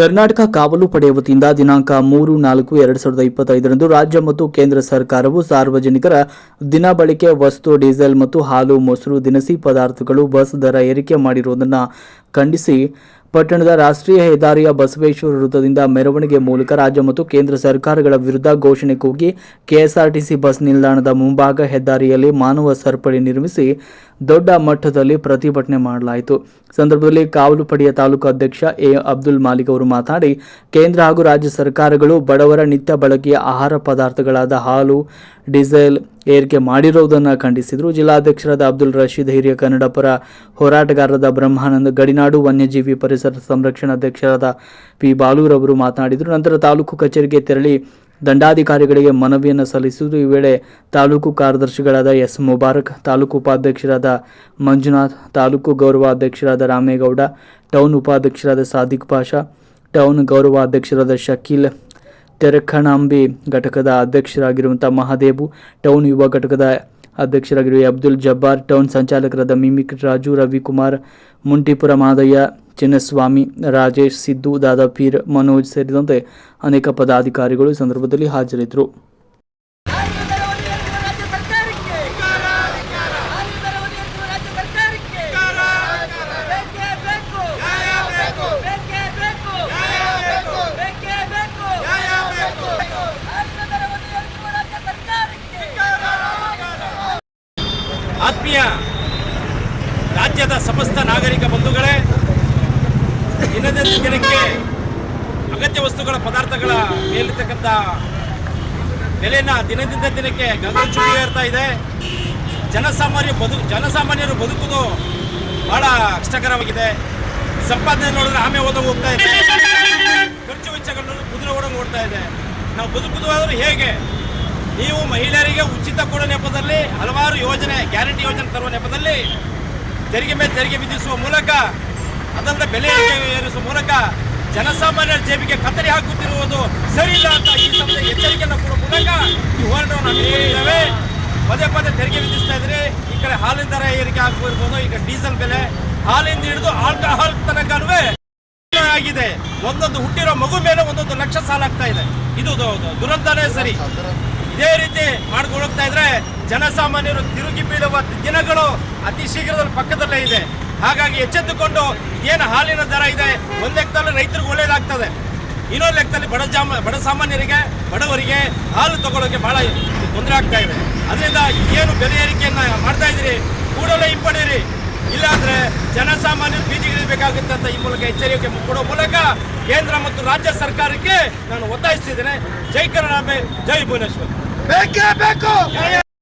ಕರ್ನಾಟಕ ಕಾವಲು ಪಡೆ ವತಿಯಿಂದ ದಿನಾಂಕ ಮೂರು ನಾಲ್ಕು ಎರಡು ಸಾವಿರದ ಇಪ್ಪತ್ತೈದರಂದು ರಾಜ್ಯ ಮತ್ತು ಕೇಂದ್ರ ಸರ್ಕಾರವು ಸಾರ್ವಜನಿಕರ ದಿನ ಬಳಕೆ, ವಸ್ತು, ಡೀಸೆಲ್ ಮತ್ತು ಹಾಲು, ಮೊಸರು, ದಿನಸಿ ಪದಾರ್ಥಗಳು ಬಸ್ ದರ ಏರಿಕೆ ಮಾಡಿರುವುದನ್ನು ಖಂಡಿಸಿ ಪಟ್ಟಣದ ರಾಷ್ಟ್ರೀಯ ಹೆದ್ದಾರಿಯ ಬಸವೇಶ್ವರ ವೃತ್ತದಿಂದ ಮೆರವಣಿಗೆ ಮೂಲಕ ರಾಜ್ಯ ಮತ್ತು ಕೇಂದ್ರ ಸರ್ಕಾರಗಳ ವಿರುದ್ಧ ಘೋಷಣೆ ಕೂಗಿ ಕೆಎಸ್ಆರ್ಟಿಸಿ ಬಸ್ ನಿಲ್ದಾಣದ ಮುಂಭಾಗ ಹೆದ್ದಾರಿಯಲ್ಲಿ ಮಾನವ ಸರಪಳಿ ನಿರ್ಮಿಸಿ ದೊಡ್ಡ ಮಟ್ಟದಲ್ಲಿ ಪ್ರತಿಭಟನೆ ಮಾಡಲಾಯಿತು. ಸಂದರ್ಭದಲ್ಲಿ ಕಾವಲು ಪಡೆಯ ತಾಲೂಕು ಅಧ್ಯಕ್ಷ ಎ. ಅಬ್ದುಲ್ ಮಾಲಿಕ್ ಅವರು ಮಾತನಾಡಿ, ಕೇಂದ್ರ ಹಾಗೂ ರಾಜ್ಯ ಸರ್ಕಾರಗಳು ಬಡವರ ನಿತ್ಯ ಬಳಕೆಯ ಆಹಾರ ಪದಾರ್ಥಗಳಾದ ಹಾಲು, ಡೀಸೆಲ್ ಏರಿಕೆ ಮಾಡಿರುವುದನ್ನು ಖಂಡಿಸಿದರು. ಜಿಲ್ಲಾಧ್ಯಕ್ಷರಾದ ಅಬ್ದುಲ್ ರಶೀದ್, ಹಿರಿಯ ಕನ್ನಡ ಪರ ಹೋರಾಟಗಾರರಾದ ಬ್ರಹ್ಮಾನಂದ, ಗಡಿನಾಡು ವನ್ಯಜೀವಿ ಪರಿಸರ ಸಂರಕ್ಷಣಾಧ್ಯಕ್ಷರಾದ ಪಿ. ಬಾಲೂರವರು ಮಾತನಾಡಿದರು. ನಂತರ ತಾಲೂಕು ಕಚೇರಿಗೆ ತೆರಳಿ ದಂಡಾಧಿಕಾರಿಗಳಿಗೆ ಮನವಿಯನ್ನು ಸಲ್ಲಿಸಿದರು. ಈ ವೇಳೆ ತಾಲೂಕು ಕಾರ್ಯದರ್ಶಿಗಳಾದ ಎಸ್. ಮುಬಾರಕ್, ತಾಲೂಕು ಉಪಾಧ್ಯಕ್ಷರಾದ ಮಂಜುನಾಥ್, ತಾಲೂಕು ಗೌರವಾಧ್ಯಕ್ಷರಾದ ರಾಮೇಗೌಡ, ಟೌನ್ ಉಪಾಧ್ಯಕ್ಷರಾದ ಸಾದಿಕ್ ಪಾಷಾ, ಟೌನ್ ಗೌರವಾಧ್ಯಕ್ಷರಾದ ಶಕೀಲ್ ತೆರಖಣಾಂಬಿ ಘಟಕದ ಅಧ್ಯಕ್ಷರಾಗಿರುವಂಥ ಮಹಾದೇವು ಟೌನ್ ಯುವ ಘಟಕದ ಅಧ್ಯಕ್ಷರಾಗಿರುವ ಅಬ್ದುಲ್ ಜಬ್ಬಾರ್, ಟೌನ್ ಸಂಚಾಲಕರಾದ ಮಿಮಿಕ್ ರಾಜು, ರವಿಕುಮಾರ್, ಮುಂಟಿಪುರ ಮಾದಯ್ಯ, ಚಿನ್ನಸ್ವಾಮಿ, ರಾಜೇಶ್ ಸಿದ್ದು, ದಾದಾಪೀರ್, ಮನೋಜ್ ಸೇರಿದಂತೆ ಅನೇಕ ಪದಾಧಿಕಾರಿಗಳು ಸಂದರ್ಭದಲ್ಲಿ ಹಾಜರಿದ್ದರು ಆರು ದರವನ್ನು ಏರಿಸುವ ರಾಜ್ಯ ಸರ್ಕಾರಕ್ಕೆ ಆರು ದರವನ್ನು ಏರಿಸುವ ರಾಜ್ಯ ಸರ್ಕಾರಕ್ಕೆ ಬೇಕೇ ಬೇಕು ಬೇಕೇ ಬೇಕು ಬೇಕೇ ಬೇಕು ಆರು ದರವನ್ನು ಏರಿಸುವ ರಾಜ್ಯ ಸರ್ಕಾರಕ್ಕೆ ಆತ್ಮೀಯ ರಾಜ್ಯದ ಸಮಸ್ತ ನಾಗರಿಕ ಬಂಧುಗಳೇ, ದಿನದಿಂದ ದಿನಕ್ಕೆ ಅಗತ್ಯ ವಸ್ತುಗಳ, ಪದಾರ್ಥಗಳ ಮೇಲಿರ್ತಕ್ಕಂಥ ಬೆಲೆನ ದಿನದಿಂದ ದಿನಕ್ಕೆ ಗಗನಚುಕ್ಕಿ ಏರ್ತಾ ಇದೆ. ಜನಸಾಮಾನ್ಯ ಬದು, ಜನಸಾಮಾನ್ಯರು ಬದುಕುವುದು ಬಹಳ ಕಷ್ಟಕರವಾಗಿದೆ. ಸಂಪಾದನೆ ನೋಡಿದ್ರೆ ಆಮೆ ಓದೋ ಹೋಗ್ತಾ ಇದೆ. ಖರ್ಚು ವೆಚ್ಚಗಳನ್ನು ಕುದುರೆ ಓಡೋಂಗೆ ಓಡ್ತಾ ಇದೆ. ನಾವು ಬದುಕುದು ಆದರೂ ಹೇಗೆ? ನೀವು ಮಹಿಳೆಯರಿಗೆ ಉಚಿತ ಕೊಡೋ ನೆಪದಲ್ಲಿ ಹಲವಾರು ಯೋಜನೆ, ಗ್ಯಾರಂಟಿ ಯೋಜನೆ ತರುವ ನೆಪದಲ್ಲಿ ತೆರಿಗೆ ಮೇಲೆ ತೆರಿಗೆ ವಿಧಿಸುವ ಮೂಲಕ, ಅದಲ್ಲದೆ ಬೆಲೆ ಏರಿಸುವ ಮೂಲಕ ಜನಸಾಮಾನ್ಯರ ಜೇಬಿಗೆ ಕತ್ತರಿ ಹಾಕುತ್ತಿರುವುದು ಸರಿಯಿಲ್ಲ ಅಂತ ಈ ಸಂಸ್ಥೆ ಎಚ್ಚರಿಕೆಯನ್ನು ಕೊಡುವ ಮೂಲಕ ಈ ಹೋರಾಟವನ್ನು ಹಮ್ಮಿಕೊಂಡಿದ್ದೇವೆ ಪದೇ ಪದೇ ತೆರಿಗೆ ವಿಧಿಸ್ತಾ ಇದ್ರೆ ಈ ಕಡೆ ಹಾಲಿನ ದರ ಏರಿಕೆ ಆಗಿರ್ಬೋದು ಈಗ ಡೀಸೆಲ್ ಬೆಲೆ, ಹಾಲಿಂದ ಹಿಡಿದು ಆಲ್ಕಹಾಲ್ ತನಕನೂ ಆಗಿದೆ. ಒಂದೊಂದು ಹುಟ್ಟಿರೋ ಮಗು ಮೇಲೆ ಒಂದೊಂದು ಲಕ್ಷ ಸಾಲ ಆಗ್ತಾ ಇದೆ ಇದು ದುರಂತನೇ ಸರಿ. ಇದೇ ರೀತಿ ಮಾಡ್ಕೊಳ್ತಾ ಇದ್ರೆ ಜನಸಾಮಾನ್ಯರು ತಿರುಗಿ ಬೀಳುವ ದಿನಗಳು ಅತಿ ಶೀಘ್ರದಲ್ಲಿ ಪಕ್ಕದಲ್ಲೇ ಇದೆ. ಹಾಗಾಗಿ ಎಚ್ಚೆತ್ತುಕೊಂಡು ಏನು ಹಾಲಿನ ದರ ಇದೆ? ಒಂದು ಲೆಕ್ಕದಲ್ಲಿ ರೈತರಿಗೆ ಒಳ್ಳೇದಾಗ್ತದೆ. ಇನ್ನೊಂದು ಲೆಕ್ಕದಲ್ಲಿ ಬಡ ಜಾಮ, ಬಡ ಸಾಮಾನ್ಯರಿಗೆ, ಬಡವರಿಗೆ ಹಾಲು ತಗೊಳ್ಳೋಕೆ ಬಹಳ ತೊಂದರೆ ಆಗ್ತಾ ಇದೆ. ಅದರಿಂದ ಏನು ಬೆಲೆ ಏರಿಕೆಯನ್ನು ಮಾಡ್ತಾ ಇದ್ದೀರಿ? ಕೂಡಲೇ ಹಿಂಪಡೀರಿ ಇಲ್ಲಾಂದ್ರೆ ಜನಸಾಮಾನ್ಯರು ಬೀದಿಗಿಳಿಬೇಕಾಗುತ್ತೆ ಅಂತ ಈ ಮೂಲಕ ಎಚ್ಚರಿಕೆ ಕೊಡೋ ಮೂಲಕ ಕೇಂದ್ರ ಮತ್ತು ರಾಜ್ಯ ಸರ್ಕಾರಕ್ಕೆ ನಾನು ಒತ್ತಾಯಿಸ್ತಿದ್ದೇನೆ. ಜೈ ಕರುಣಾಂಬೆ ಜೈ ಭುವನೇಶ್ವರ್. ಬೇಕೇ ಬೇಕು